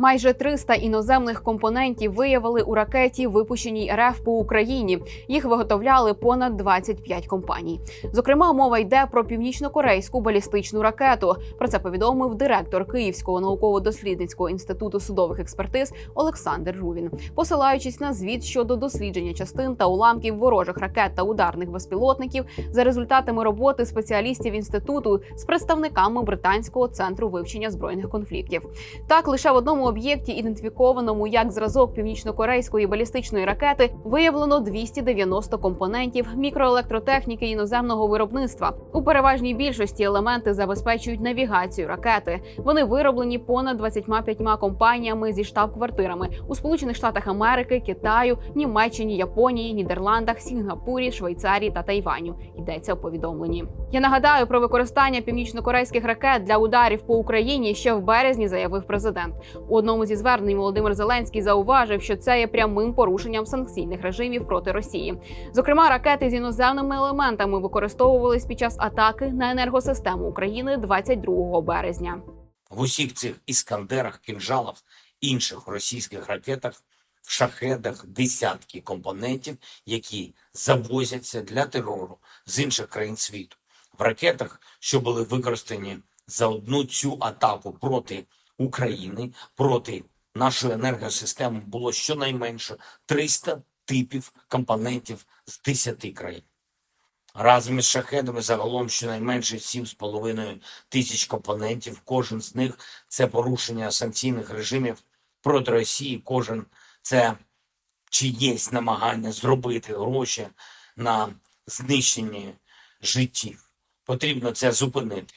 Майже 300 іноземних компонентів виявили у ракеті, випущеній РФ по Україні. Їх виготовляли понад 25 компаній. Зокрема, мова йде про північно-корейську балістичну ракету. Про це повідомив директор Київського науково-дослідницького інституту судових експертиз Олександр Рувін, посилаючись на звіт щодо дослідження частин та уламків ворожих ракет та ударних безпілотників за результатами роботи спеціалістів інституту з представниками британського центру вивчення збройних конфліктів. Так, лише в одному об'єкті, ідентифікованому як зразок північно-корейської балістичної ракети, виявлено 290 компонентів мікроелектротехніки іноземного виробництва. У переважній більшості елементи забезпечують навігацію ракети. Вони вироблені понад 25 компаніями зі штаб-квартирами у Сполучених Штатах Америки, Китаю, Німеччині, Японії, Нідерландах, Сінгапурі, Швейцарії та Тайваню. Йдеться у повідомленні. Я нагадаю про використання північно-корейських ракет для ударів по Україні ще в березні заявив президент. У одному зі звернень Володимир Зеленський зауважив, що це є прямим порушенням санкційних режимів проти Росії. Зокрема, ракети з іноземними елементами використовувались під час атаки на енергосистему України 22 березня. В усіх цих іскандерах, кінжалах, інших російських ракетах, В шахедах десятки компонентів, які завозяться для терору з інших країн світу. В ракетах, що були використані за одну цю атаку проти України, проти нашої енергосистеми, було щонайменше 300 типів компонентів з 10 країн. Разом із шахедами загалом щонайменше 7,5 тисяч компонентів. Кожен з них це порушення санкційних режимів проти Росії. Кожен це чиєсь намагання зробити гроші на знищенні життів. Потрібно це зупинити.